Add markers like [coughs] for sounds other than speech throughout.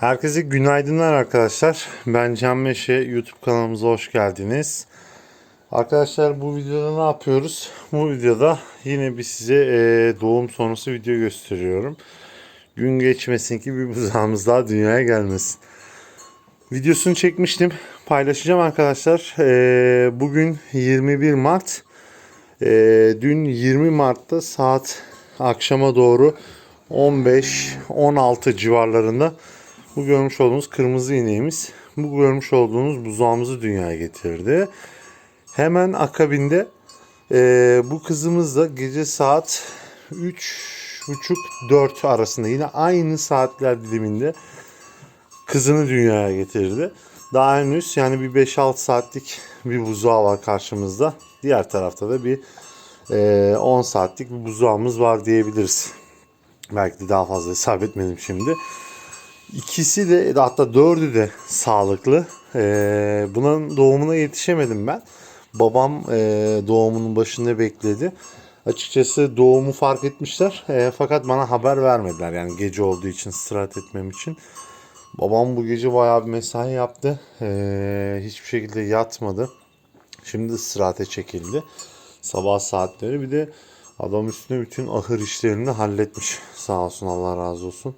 Herkese günaydınlar arkadaşlar. Ben Can Meşe. YouTube kanalımıza hoş geldiniz. Arkadaşlar bu videoda ne yapıyoruz? Bu videoda yine bir size e, doğum sonrası video gösteriyorum. Gün geçmesin ki bir buzağımız daha dünyaya gelmesin. Videosunu çekmiştim. Paylaşacağım arkadaşlar. E, bugün 21 Mart. E, dün 20 Mart'ta saat akşama doğru 15-16 civarlarında bu görmüş olduğunuz kırmızı ineğimiz bu görmüş olduğunuz buzağımızı dünyaya getirdi. Hemen akabinde e, bu kızımız da gece saat 3.30-4 arasında yine aynı saatler diliminde kızını dünyaya getirdi. Daha henüz yani bir 5-6 saatlik bir buzağı var karşımızda. Diğer tarafta da bir e, 10 saatlik bir buzağımız var diyebiliriz. Belki de daha fazla hesap etmedim şimdi. İkisi de hatta dördü de sağlıklı. Ee, bunun doğumuna yetişemedim ben. Babam e, doğumunun başında bekledi. Açıkçası doğumu fark etmişler. E, fakat bana haber vermediler. Yani gece olduğu için istirahat etmem için. Babam bu gece bayağı bir mesai yaptı. E, hiçbir şekilde yatmadı. Şimdi istirahate çekildi. Sabah saatleri bir de adam üstüne bütün ahır işlerini halletmiş. [laughs] Sağ olsun Allah razı olsun.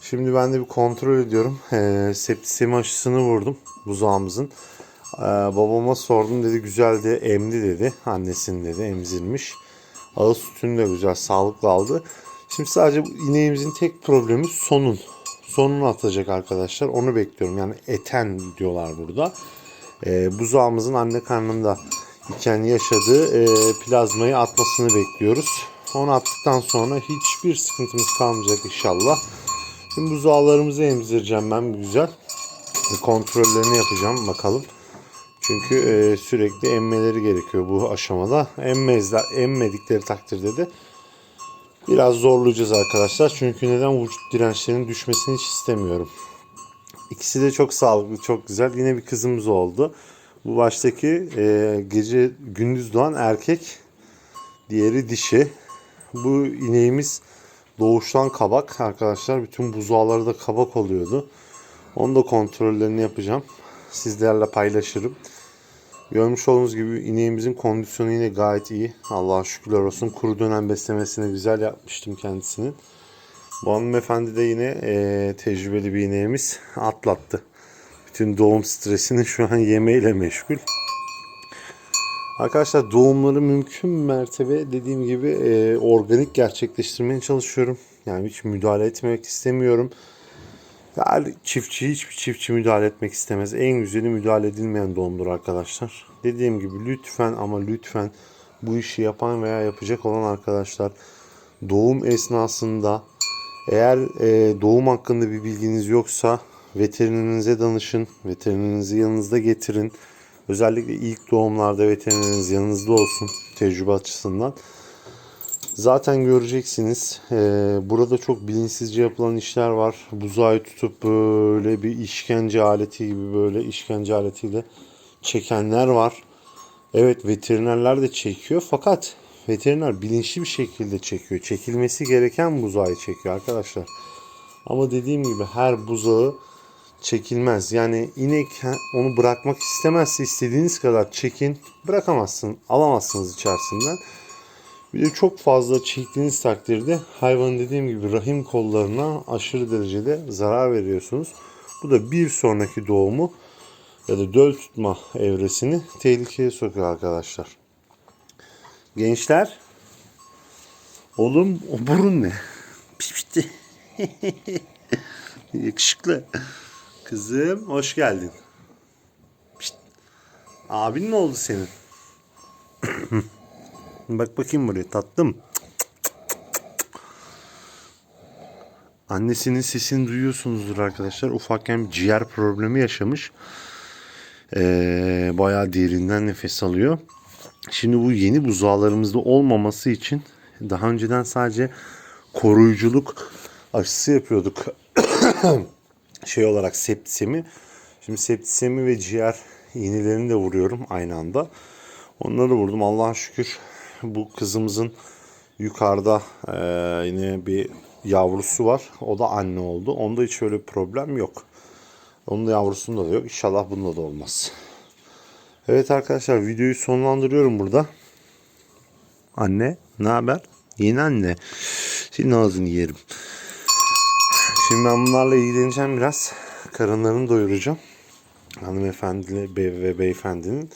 Şimdi ben de bir kontrol ediyorum. E, septisemi aşısını vurdum buzağımızın. E, babama sordum dedi güzeldi emdi dedi. Annesinin dedi emzirmiş. Ağız sütünü de güzel sağlıklı aldı. Şimdi sadece ineğimizin tek problemi sonun. Sonunu atacak arkadaşlar. Onu bekliyorum. Yani eten diyorlar burada. E, buzağımızın anne karnında iken yaşadığı e, plazmayı atmasını bekliyoruz. Onu attıktan sonra hiçbir sıkıntımız kalmayacak inşallah. Şimdi buzağlarımızı emzireceğim ben güzel. Kontrollerini yapacağım bakalım. Çünkü e, sürekli emmeleri gerekiyor bu aşamada. Emmezler, emmedikleri takdirde de biraz zorlayacağız arkadaşlar. Çünkü neden vücut dirençlerinin düşmesini hiç istemiyorum. İkisi de çok sağlıklı, çok güzel. Yine bir kızımız oldu. Bu baştaki e, gece gündüz doğan erkek, diğeri dişi. Bu ineğimiz doğuştan kabak arkadaşlar. Bütün buzağları da kabak oluyordu. Onu da kontrollerini yapacağım. Sizlerle paylaşırım. Görmüş olduğunuz gibi ineğimizin kondisyonu yine gayet iyi. Allah'a şükürler olsun. Kuru dönem beslemesini güzel yapmıştım kendisinin. Bu hanımefendi de yine e, tecrübeli bir ineğimiz atlattı. Bütün doğum stresini şu an yemeğiyle meşgul. Arkadaşlar doğumları mümkün mertebe dediğim gibi e, organik gerçekleştirmeye çalışıyorum. Yani hiç müdahale etmek istemiyorum. Her çiftçi hiçbir çiftçi müdahale etmek istemez. En güzeli müdahale edilmeyen doğumdur arkadaşlar. Dediğim gibi lütfen ama lütfen bu işi yapan veya yapacak olan arkadaşlar doğum esnasında eğer e, doğum hakkında bir bilginiz yoksa veterinerinize danışın. Veterinerinizi yanınızda getirin. Özellikle ilk doğumlarda veterineriniz yanınızda olsun tecrübe açısından. Zaten göreceksiniz. Ee, burada çok bilinçsizce yapılan işler var. Buzağı tutup böyle bir işkence aleti gibi böyle işkence aletiyle çekenler var. Evet veterinerler de çekiyor fakat veteriner bilinçli bir şekilde çekiyor. Çekilmesi gereken buzağı çekiyor arkadaşlar. Ama dediğim gibi her buzağı çekilmez. Yani inek onu bırakmak istemezse istediğiniz kadar çekin bırakamazsın, alamazsınız içerisinden. Bir de çok fazla çektiğiniz takdirde hayvan dediğim gibi rahim kollarına aşırı derecede zarar veriyorsunuz. Bu da bir sonraki doğumu ya da döl tutma evresini tehlikeye sokuyor arkadaşlar. Gençler oğlum o burun ne? [laughs] Piş pişti. [laughs] Yakışıklı. Kızım hoş geldin. Pişt. Abin ne oldu senin? [coughs] Bak bakayım buraya tatlım. Annesinin sesini duyuyorsunuzdur arkadaşlar. Ufakken bir ciğer problemi yaşamış. Ee, bayağı derinden nefes alıyor. Şimdi bu yeni buzağlarımızda olmaması için daha önceden sadece koruyuculuk aşısı yapıyorduk. [coughs] şey olarak septisemi. Şimdi septisemi ve ciğer iğnelerini de vuruyorum aynı anda. Onları vurdum. Allah'a şükür bu kızımızın yukarıda e, yine bir yavrusu var. O da anne oldu. Onda hiç öyle problem yok. Onun da yavrusunda da yok. İnşallah bunda da olmaz. Evet arkadaşlar videoyu sonlandırıyorum burada. Anne ne haber? Yeni anne. Senin ağzını yerim. Şimdi ben bunlarla ilgileneceğim biraz. Karınlarını doyuracağım. Hanımefendi bey ve beyefendinin.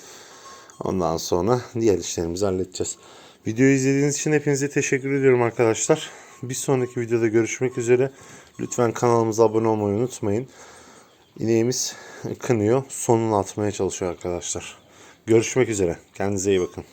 Ondan sonra diğer işlerimizi halledeceğiz. Videoyu izlediğiniz için hepinize teşekkür ediyorum arkadaşlar. Bir sonraki videoda görüşmek üzere. Lütfen kanalımıza abone olmayı unutmayın. İneğimiz kınıyor. Sonunu atmaya çalışıyor arkadaşlar. Görüşmek üzere. Kendinize iyi bakın.